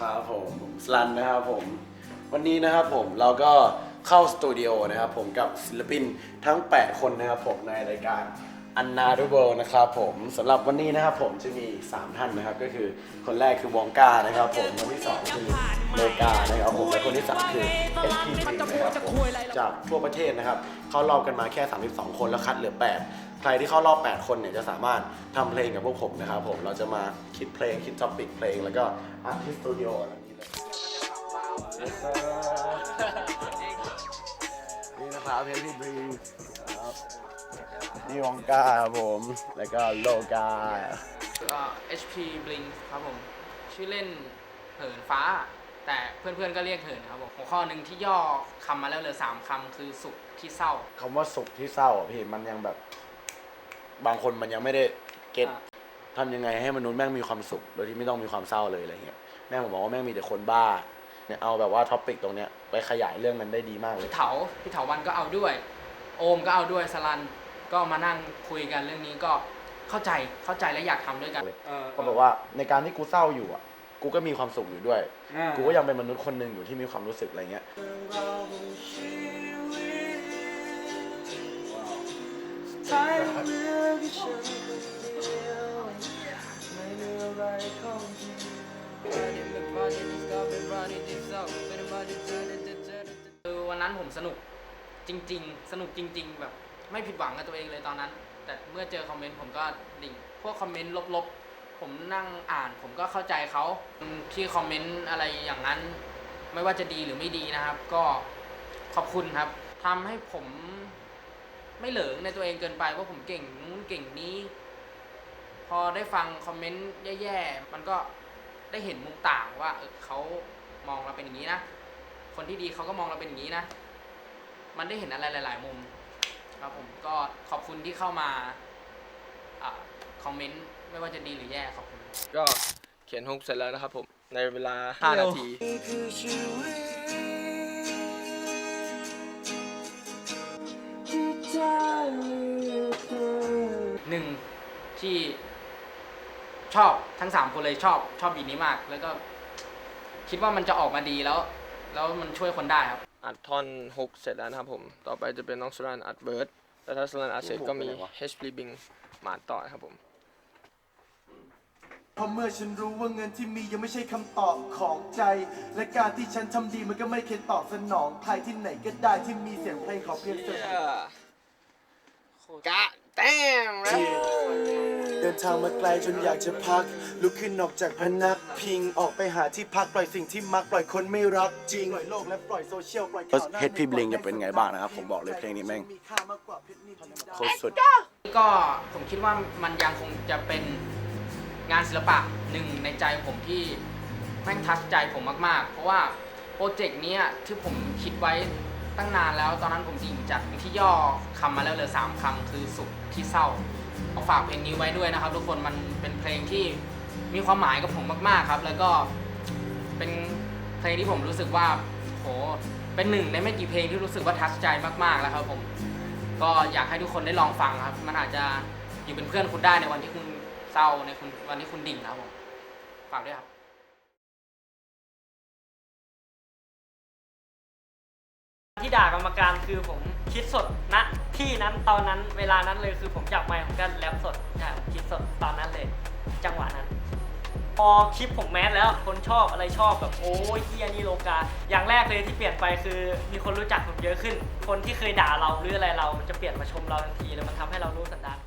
ครับผมผมสลันนะครับผม วันนี้นะครับผมเราก็เข้าสตูดิโอนะครับผมกับศิลปินทั้ง 8 คนนะครับผมในรายการ อันนาดูเบลนะครับผมสำหรับวันนี้นะครับผมจะมี 3 ท่านนะครับ ก็คือคนแรกคือวองกานะครับผมคนที่ 2 คือโลกานะครับผมและคนที่ 3 คือ SP นะครับผมจากทั่วประเทศนะครับเข้ารอบกันมาแค่ 32 คนแล้วคัดเหลือ 8 ใครที่เข้ารอบ 8 คนเนี่ยจะสามารถทำเพลงกับพวกผมนะครับผมเราจะมาคิดเพลงคิดท็อปิกเพลง แล้วก็อัดที่สตูดิโออะไรนี้เลยนี่นะครับเพลงที่บรีครับ นี่วองกาครับผม แล้วก็โลกา ก็ HP Blink ครับผม ชื่อเล่นเหินฟ้า แต่เพื่อนๆก็เรียกเหินครับผมหัวข้อหนึ่งที่ย่อคำมาแล้วเหลือสามคำคือสุขที่เศร้า คำว่าสุขที่เศร้าอะพี่มันยังแบบ บางคนมันยังไม่ได้เก็ตอะ ทำยังไงให้มนุษย์แม่งมีความสุข โดยที่ไม่ต้องมีความเศร้าเลยอะไรเงี้ยแม่งผมบอกว่าแม่งมีแต่คนบ้าเนี่ยเอาแบบว่าท็อปิกตรงเนี้ยไปขยายเรื่องนั้นได้ดีมากเลย พี่เถาพี่เถาวันก็เอาด้วย โอมก็เอาด้วยสลัน ก็มานั่งคุยกันเรื่องนี้ก็เข้าใจเข้าใจและอยากทำด้วยกัน ก็บอกว่าในการที่กูเศร้าอยู่อะ กูก็มีความสุขอยู่ด้วย กูก็ยังเป็นมนุษย์คนหนึ่งอยู่ที่มีความรู้สึกอะไรเงี้ย คือวันนั้นผมสนุกจริง ๆ สนุกจริง ๆ แบบ ไม่ผิดหวังกับตัวเองเลยตอนนั้น แต่เมื่อเจอคอมเมนต์ผมก็ดิ่งพวกคอมเมนต์ลบๆ ผมนั่งอ่านผมก็เข้าใจเขาที่คอมเมนต์อะไรอย่างนั้น ไม่ว่าจะดีหรือไม่ดีนะครับ ก็ขอบคุณครับทำให้ผมไม่เหลิงในตัวเองเกินไปว่าผมเก่งนู้นเก่งนี้ พอได้ฟังคอมเมนต์แย่ๆมันก็ได้เห็นมุมต่างว่าเออเขามองเราเป็นอย่างนี้นะคนที่ดีเขาก็มองเราเป็นอย่างนี้นะ มันได้เห็นอะไรหลาย ๆ มุม ครับผมก็ขอบคุณที่เข้ามาอาคอมเมนต์ไม่ว่าจะดีหรือแย่ขอบคุณ ก็เขียนฮุกเสร็จแล้วนะครับผม ในเวลา 5 นาทีหนึ่งที่ชอบทั้งสามคนเลยชอบชอบบีทนี้มาก แล้วก็คิดว่ามันจะออกมาดีแล้ว แล้วมันช่วยคนได้ครับ อัดท่อนฮุกเสร็จแล้วนะครับผม ต่อไปจะเป็นน้องสุรันอัดเวิร์ดแล้วถ้าสุรันอัดเสร็จก็มี h p Bing มาต่อครับผมเพราะเมื่อฉันรู้ว่าเงินที่มียังไม่ใช่คำตอบของใจ และการที่ฉันทำดีมันก็ไม่เคยตอบสนองใครที่ไหนก็ได้ที่มีเสียงเพลงขอเพียงเสียงกะแต้มแล้วเดินทางมาไกลจนอยากจะพัก ลุกขึ้นออกจากพนักพิงออกไปหาที่พักปล่อยสิ่งที่มักปล่อยคนไม่รักจริงปล่อยโลกและปล่อยโซเชียลปล่อยข่าวหน้าเฮดพี่บลิงจะเป็นไงบ้างนะครับผมบอกเลยเพลงนี้แม่งมีค่ามากกว่าเพชรนินจินดาโคตรสุด ก็ผมคิดว่ามันยังคงจะเป็นงานศิลปะหนึ่งในใจผมที่แม่งทัชใจผมมาก ๆ เพราะว่าโปรเจกต์เนี้ยที่ผมคิดไว้ ตั้งนานแล้วตอนนั้นผมดิ่งจากที่ย่อคำมาแล้วเหลือสามคำคือสุขที่เศร้าขอฝากเพลงนี้ไว้ด้วยนะครับ ทุกคนมันเป็นเพลงที่มีความหมายกับผมมากๆครับ แล้วก็เป็นเพลงที่ผมรู้สึกว่าโหเป็นหนึ่งในไม่กี่เพลงที่รู้สึกว่าทัชใจมากๆแล้วครับผมก็อยากให้ทุกคนได้ลองฟังครับ มันอาจจะอยู่เป็นเพื่อนคุณได้ในวันที่คุณเศร้าในคุณวันที่คุณดิ่งนะครับผมฝากด้วยครับ ที่ด่ากรรมการคือผมคิดสดณที่นั้นตอนนั้นเวลานั้นเลยคือผมจับไมค์ผมก็แรปสดใช่ผมคิดสดตอนนั้นเลย จังหวะนั้น พอคลิปผมแมสแล้วคนชอบอะไรชอบแบบโอ้ยเฮียนี่โลกา อย่างแรกเลยที่เปลี่ยนไปคือมีคนรู้จักผมเยอะขึ้น คนที่เคยด่าเราหรืออะไรเรามันจะเปลี่ยนมาชมเราทันทีแล้วมันทำให้เรารู้สันดาน